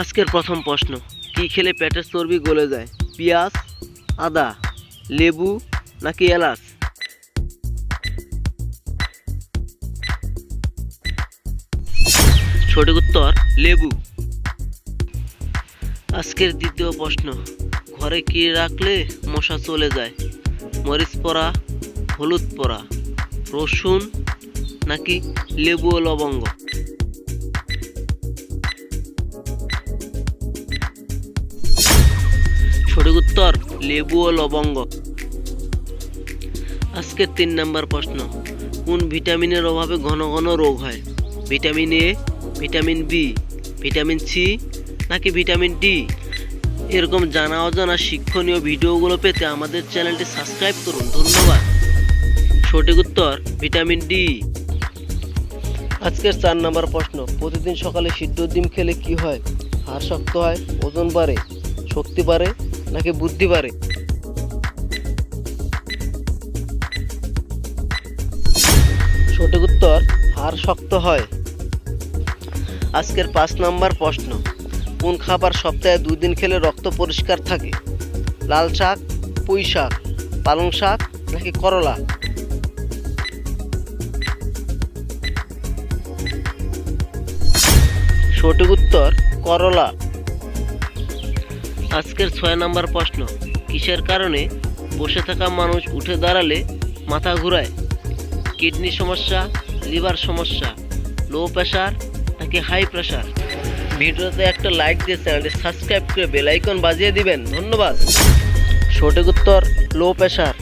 আজকের প্রথম প্রশ্ন, কি খেলে পেটের চর্বি গলে যায়? পেঁয়াজ, আদা, লেবু নাকি এলাচ? সঠিক উত্তর, লেবু। আজকের দ্বিতীয় প্রশ্ন, ঘরে কি রাখলে মশা চলে যায়? মরিচ পড়া, হলুদ পড়া, রসুন নাকি লেবু ও লবঙ্গ? উত্তর, লেবু ও লবঙ্গ। আজকের তিন নম্বর প্রশ্ন, কোন ভিটামিনের অভাবে ঘন ঘন রোগ হয়? Vitamin A vitamin B vitamin C নাকি ভিটামিন ডি এরকম জানা অজানা শিক্ষণীয় ভিডিওগুলো পেতে আমাদের চ্যানেলটি সাবস্ক্রাইব করুন। ধন্যবাদ। সঠিক উত্তর, ভিটামিন ডি আজকের চার নম্বর প্রশ্ন, প্রতিদিন সকালে সিদ্ধ ডিম খেলে কি হয়? হাড় শক্ত হয়, ওজন বাড়ে, শক্তি বাড়ে নাকি বুদ্ধি বাড়ে? সঠিক উত্তর, হাড় শক্ত হয়। আজকের পাঁচ নম্বর প্রশ্ন। কোন খাবার সপ্তাহে দুই দিন খেলে রক্ত পরিষ্কার থাকে? লাল শাক, পুঁই শাক, পালং শাক নাকি করলা? সঠিক উত্তর, করলা। আজকের ছয় নম্বর প্রশ্ন। কিসের কারণে বসে থাকা মানুষ উঠে দাঁড়ালে মাথা ঘুরায়? কিডনি সমস্যা, লিভার সমস্যা, লো প্রেশার নাকি হাই প্রেশার ভিডিওতে একটা লাইক দিয়ে চ্যানেলটি সাবস্ক্রাইব করে বেল আইকন বাজিয়ে দিবেন। ধন্যবাদ। সঠিক উত্তর, লো প্রেশার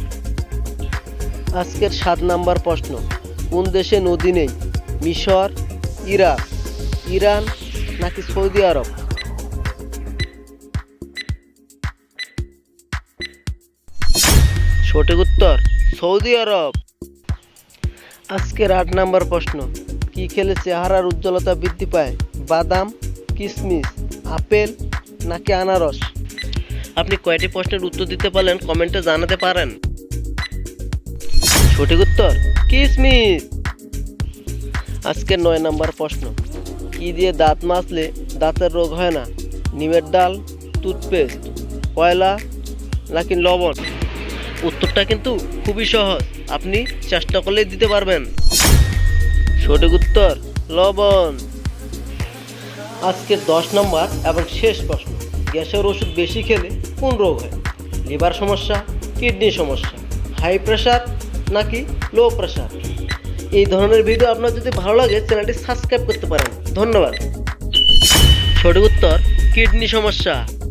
আজকের সাত নাম্বার প্রশ্ন। কোন দেশে নদী নেই? মিশর, ইরাক, ইরান নাকি সৌদি আরব? সঠিক উত্তর, সৌদি আরব। আজকের আট নাম্বার প্রশ্ন, কি খেলে চেহারার উজ্জ্বলতা বৃদ্ধি পায়? বাদাম কিশমিশ আপেল নাকি আনারস? আপনি কয়টি প্রশ্নের উত্তর দিতে পারলেন কমেন্টে জানাতে পারেন। সঠিক উত্তর কিশমিশ আজকের নয় নাম্বার প্রশ্ন, কি দিয়ে দাঁত মাজলে দাঁতের রোগ হয় না? নিমের ডাল, টুথপেস্ট, কয়লা নাকি লবণ? উত্তরটা কিন্তু খুবই সহজ। আপনি চেষ্টা করলেই দিতে পারবেন। সঠিক উত্তর, লবণ। আজকে দশ নম্বর এবং শেষ প্রশ্ন। গ্যাসের ওষুধ বেশি খেলে কোন রোগ হয়? লিভার সমস্যা, কিডনি সমস্যা, হাই প্রেশার নাকি লো প্রেশার এই ধরনের ভিডিও আপনার যদি ভালো লাগে, চ্যানেলটি সাবস্ক্রাইব করতে পারেন। ধন্যবাদ। সঠিক উত্তর, কিডনি সমস্যা।